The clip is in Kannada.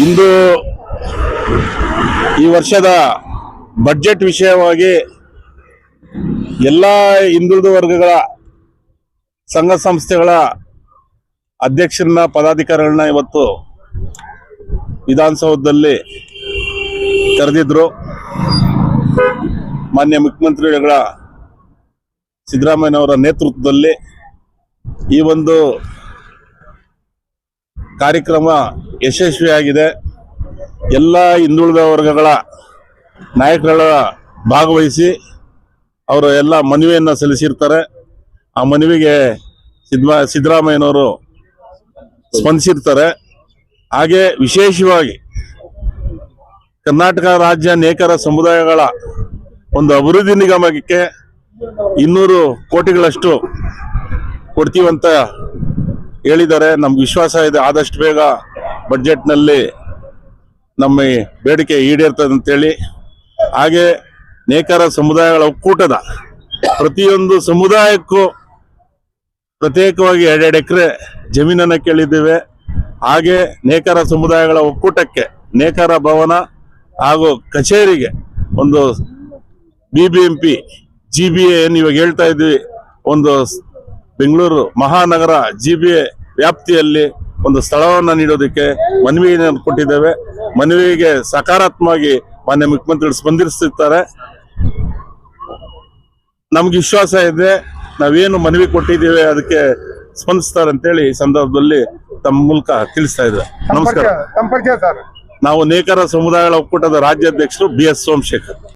ಇಂದು ಈ ವರ್ಷದ ಬಡ್ಜೆಟ್ ವಿಷಯವಾಗಿ ಎಲ್ಲ ಹಿಂದುಳಿದ ವರ್ಗಗಳ ಸಂಘ ಸಂಸ್ಥೆಗಳ ಅಧ್ಯಕ್ಷರನ್ನ, ಪದಾಧಿಕಾರಿಗಳನ್ನ ಇವತ್ತು ವಿಧಾನಸೌಧದಲ್ಲಿ ಕರೆದಿದ್ರು. ಮಾನ್ಯ ಮುಖ್ಯಮಂತ್ರಿಗಳ ಸಿದ್ದರಾಮಯ್ಯನವರ ನೇತೃತ್ವದಲ್ಲಿ ಈ ಒಂದು ಕಾರ್ಯಕ್ರಮ ಯಶಸ್ವಿಯಾಗಿದೆ. ಎಲ್ಲ ಹಿಂದುಳಿದ ವರ್ಗಗಳ ನಾಯಕರುಗಳ ಭಾಗವಹಿಸಿ ಅವರು ಎಲ್ಲ ಮನವಿಯನ್ನು ಸಲ್ಲಿಸಿರ್ತಾರೆ. ಆ ಮನವಿಗೆ ಸಿದ್ಮ ಸಿದ್ದರಾಮಯ್ಯನವರು ಸ್ಪಂದಿಸಿರ್ತಾರೆ. ಹಾಗೆ ವಿಶೇಷವಾಗಿ ಕರ್ನಾಟಕ ರಾಜ್ಯ ನೇಕರ ಸಮುದಾಯಗಳ ಒಂದು ಅಭಿವೃದ್ಧಿ ನಿಗಮಕ್ಕೆ ಇನ್ನೂರು ಕೋಟಿಗಳಷ್ಟು ಕೊಡ್ತೀವಂತ ಹೇಳಿದ್ದಾರೆ. ನಮ್ಗೆ ವಿಶ್ವಾಸ ಇದೆ. ಆದಷ್ಟು ಬೇಗ ಬಡ್ಜೆಟ್ನಲ್ಲಿ ನಮ್ಮ ಈ ಬೇಡಿಕೆ ಈಡೇರ್ತದೆ ಅಂತೇಳಿ. ಹಾಗೆ ನೇಕಾರ ಸಮುದಾಯಗಳ ಒಕ್ಕೂಟದ ಪ್ರತಿಯೊಂದು ಸಮುದಾಯಕ್ಕೂ ಪ್ರತ್ಯೇಕವಾಗಿ ಎರಡೆರಡು ಎಕರೆ ಜಮೀನನ್ನು ಕೇಳಿದ್ದೇವೆ. ಹಾಗೆ ನೇಕಾರ ಸಮುದಾಯಗಳ ಒಕ್ಕೂಟಕ್ಕೆ ನೇಕಾರ ಭವನ ಹಾಗೂ ಕಚೇರಿಗೆ ಒಂದು B B M P G B A ಏನು ಇವಾಗ ಹೇಳ್ತಾ ಇದ್ವಿ ಒಂದು ಬೆಂಗಳೂರು ಮಹಾನಗರ ಜಿ ಬಿ ಎ ವ್ಯಾಪ್ತಿಯಲ್ಲಿ ಒಂದು ಸ್ಥಳವನ್ನು ನೀಡೋದಕ್ಕೆ ಮನವಿಯನ್ನು ಕೊಟ್ಟಿದ್ದೇವೆ. ಮನವಿಗೆ ಸಕಾರಾತ್ಮಕವಾಗಿ ಮಾನ್ಯ ಮುಖ್ಯಮಂತ್ರಿಗಳು ಸ್ಪಂದಿಸುತ್ತಾರೆ ನಮ್ಗೆ ವಿಶ್ವಾಸ ಇದೆ. ನಾವೇನು ಮನವಿ ಕೊಟ್ಟಿದ್ದೇವೆ ಅದಕ್ಕೆ ಸ್ಪಂದಿಸ್ತಾರೆ ಅಂತೇಳಿ ಈ ಸಂದರ್ಭದಲ್ಲಿ ತಮ್ಮ ಮೂಲಕ ತಿಳಿಸ್ತಾ ಇದ್ದಾರೆ. ನಮಸ್ಕಾರ. ನಾವು ನೇಕಾರ ಸಮುದಾಯಗಳ ಒಕ್ಕೂಟದ ರಾಜ್ಯಾಧ್ಯಕ್ಷರು ಬಿ ಎಸ್ ಸೋಮಶೇಖರ್.